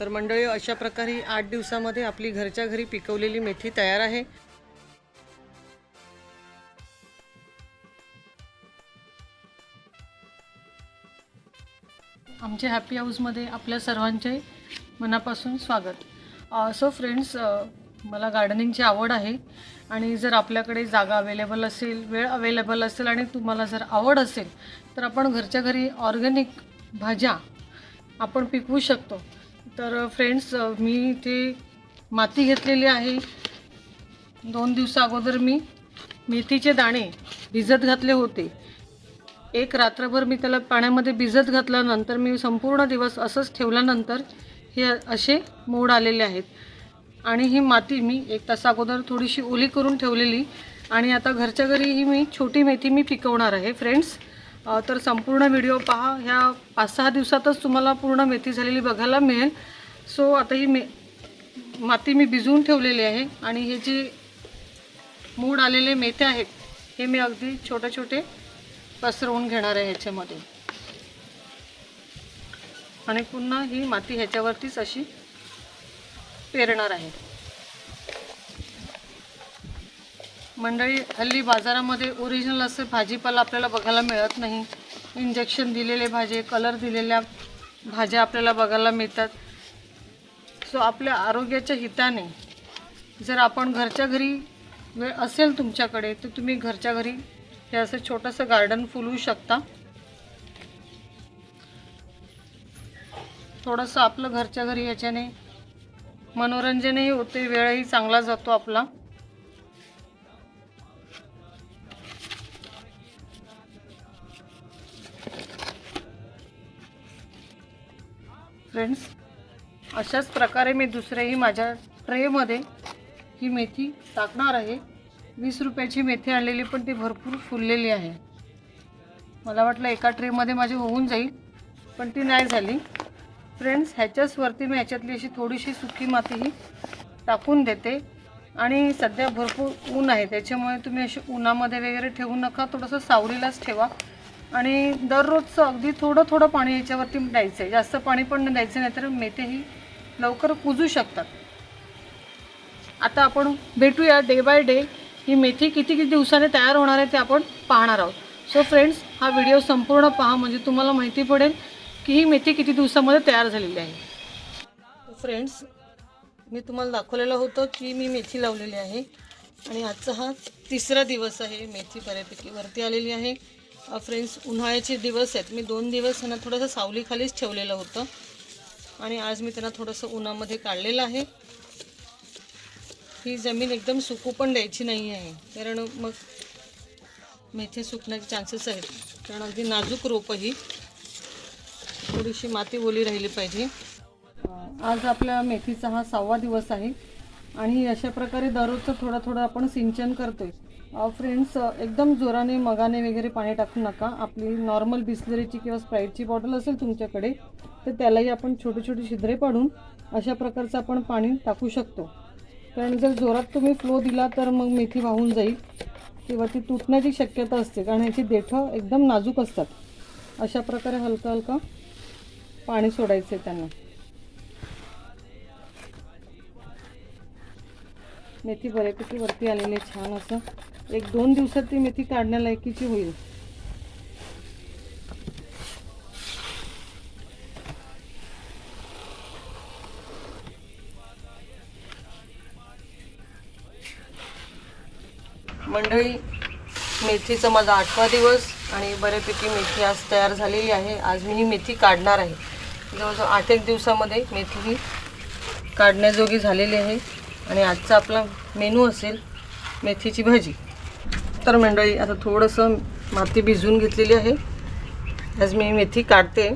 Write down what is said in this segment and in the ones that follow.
तर मंडळी अशा प्रकारे आठ दिवसामध्ये आपली घरच्या घरी पिकवलेली मेथी तयार आहे. आमच्या हॅपी हाऊसमध्ये आपल्या सर्वांचे मनापासून स्वागत. सो फ्रेंड्स मला गार्डनिंगची आवड आहे आणि जर आपल्याकडे जागा अवेलेबल असेल वेळ अवेलेबल असेल आणि तुम्हाला जर आवड असेल तर आपण घरच्या घरी ऑर्गॅनिक भाज्या आपण पिकवू शकतो. तर फ्रेंड्स मी इथे माती घेतलेली आहे. दोन दिवसा अगोदर मी मेथीचे दाणे भिजत घातले होते. एक रात्रभर मी त्याला पाण्यामध्ये भिजत घातल्यानंतर मी संपूर्ण दिवस असंच ठेवल्यानंतर हे असे मोड आलेले आहेत. आणि ही माती मी एक तासा अगोदर थोडीशी ओली करून ठेवलेली. आणि आता घरच्या घरी ही मी छोटी मेथी मी पिकवणार आहे फ्रेंड्स तर संपूर्ण व्हिडिओ पहा. ह्या पाच सहा दिवसातच तुम्हाला पूर्ण मेथी झालेली बघायला मिळेल. सो आता ही मे माती मी भिजवून ठेवलेली आहे आणि हे जे मूड आलेले मेथे आहेत हे मी अगदी छोटे छोटे पसरवून घेणार आहे ह्याच्यामध्ये. आणि पुन्हा ही माती ह्याच्यावरतीच अशी पेरणार आहे. मंडळी हल्ली बाजारामध्ये ओरिजिनल असे भाजीपाला आपल्याला बघायला मिळत नाही. इंजेक्शन दिलेले भाजे कलर दिलेल्या भाज्या आपल्याला बघायला मिळतात. सो आपल्या आरोग्याच्या हिताने जर आपण घरच्या घरी वेळ असेल तुमच्याकडे तर तुम्ही घरच्या घरी हे असं छोटंसं गार्डन फुलवू शकता. थोडंसं आपलं घरच्या घरी याच्याने मनोरंजनही होते वेळही चांगला जातो आपला. फ्रेंड्स अशाच प्रकारे मी दुसऱ्याही माझ्या ट्रेमध्ये ही मेथी टाकणार आहे. वीस रुपयाची मेथी आणलेली पण ती भरपूर फुललेली आहे. मला वाटलं एका ट्रेमध्ये माझी होऊन जाईल पण ती नाही झाली. फ्रेंड्स ह्याच्याचवरती मी ह्याच्यातली अशी थोडीशी सुकी माती ही टाकून देते. आणि सध्या भरपूर ऊन आहे त्याच्यामुळे तुम्ही अशी उन्हामध्ये वगैरे ठेवू नका थोडंसं सावलीलाच ठेवा. आणि दररोजचं अगदी थोडं थोडं पाणी याच्यावरती द्यायचं आहे. जास्त पाणी पण द्यायचं नाही तर मेथेही लवकर कुजू शकतात. आता आपण भेटूया डे बाय डे ही मेथी किती किती दिवसाने तयार होणार आहे ते आपण पाहणार आहोत. सो फ्रेंड्स हा व्हिडिओ संपूर्ण पहा म्हणजे तुम्हाला माहिती पडेल की ही मेथी किती दिवसामध्ये तयार झालेली आहे. फ्रेंड्स मी तुम्हाला दाखवलेलं होतं की मी मेथी लावलेली आहे आणि आजचा हा तिसरा दिवस आहे मेथी बऱ्यापैकी वरती आलेली आहे. फ्रेंड्स उन्हाळ्याचे दिवस आहेत. मी दोन दिवस त्यांना थोडंसं सावलीखालीच ठेवलेलं होतं. आणि आज मी त्यांना थोडंसं उन्हामध्ये काढलेलं आहे. ही जमीन एकदम सुकू पण द्यायची नाही आहे. कारण मग मेथी सुकण्याचे चान्सेस आहेत. कारण अगदी नाजूक रोपं ही. थोडीशी माती ओली राहिली पाहिजे. आज आपल्या मेथीचा हा सहावा दिवस आहे. आणि अशा प्रकारे दररोजचं थोडं थोडं आपण सिंचन करतोय. फ्रेंड्स एकदम जोराने मगाने वगैरे पाणी टाकू नका. आपली नॉर्मल बिस्लरीची किंवा स्प्राईटची बॉटल असेल तुमच्याकडे तर त्यालाही आपण छोटे छोटे छिद्रे पाडून अशा प्रकारचं आपण पाणी टाकू शकतो. कारण जर जोरात तुम्ही फ्लो दिला तर मग मेथी वाहून जाईल किंवा ती तुटण्याची शक्यता असते. कारण ह्याची देठं एकदम नाजूक असतात. अशा प्रकारे हलकं हलकं पाणी सोडायचं आहे त्यांना. मेथी बऱ्यापैकी वरती आलेली आहे छान असं. एक दोन दिवसात ती मेथी काढण्यालायकीची होईल. मंडळी मेथीचा माझा आठवा दिवस आणि बऱ्यापैकी मेथी आज तयार झालेली आहे. आज मी ही मेथी काढणार आहे. जवळजवळ आठ एक दिवसामध्ये मेथी ही काढण्याजोगी झालेली आहे. आणि आजचा आपला मेनू असेल मेथीची भाजी. तर मंडळी आता थोडंसं माती भिजवून घेतलेली आहे. आज मी मेथी काढते.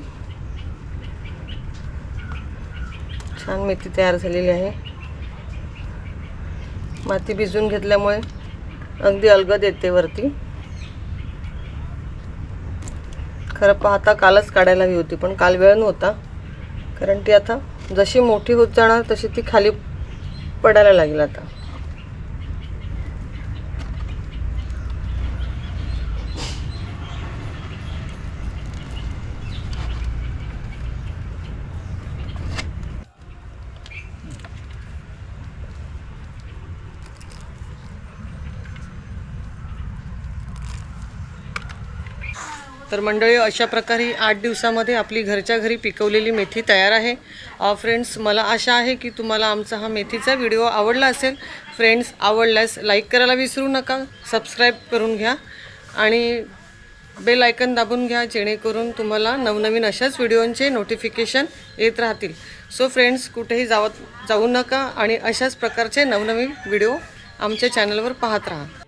छान मेथी तयार झालेली आहे. माती भिजवून घेतल्यामुळे अगदी अलगद येते वरती. खरं पाहता कालच काढायला हवी होती पण काल वेळ नव्हता. कारण ती आता जशी मोठी होत जाणार तशी ती खाली पडायला लागेल आता. तर मंडळी अशा प्रकारे आठ दिवसामध्ये आपली घरच्या घरी पिकवलेली मेथी तयार आहे. फ्रेंड्स मला आशा आहे की तुम्हाला आमचा हा मेथीचा व्हिडिओ आवडला असेल. फ्रेंड्स आवडल्यास लाईक करायला विसरू नका सबस्क्राईब करून घ्या आणि बेल आयकन दाबून घ्या जेणेकरून तुम्हाला नवनवीन अशाच व्हिडिओंचे नोटिफिकेशन येत राहतील. सो फ्रेंड्स कुठेही जावत जाऊ नका आणि अशाच प्रकारचे नवनवीन व्हिडिओ आमच्या चॅनलवर पाहत राहा.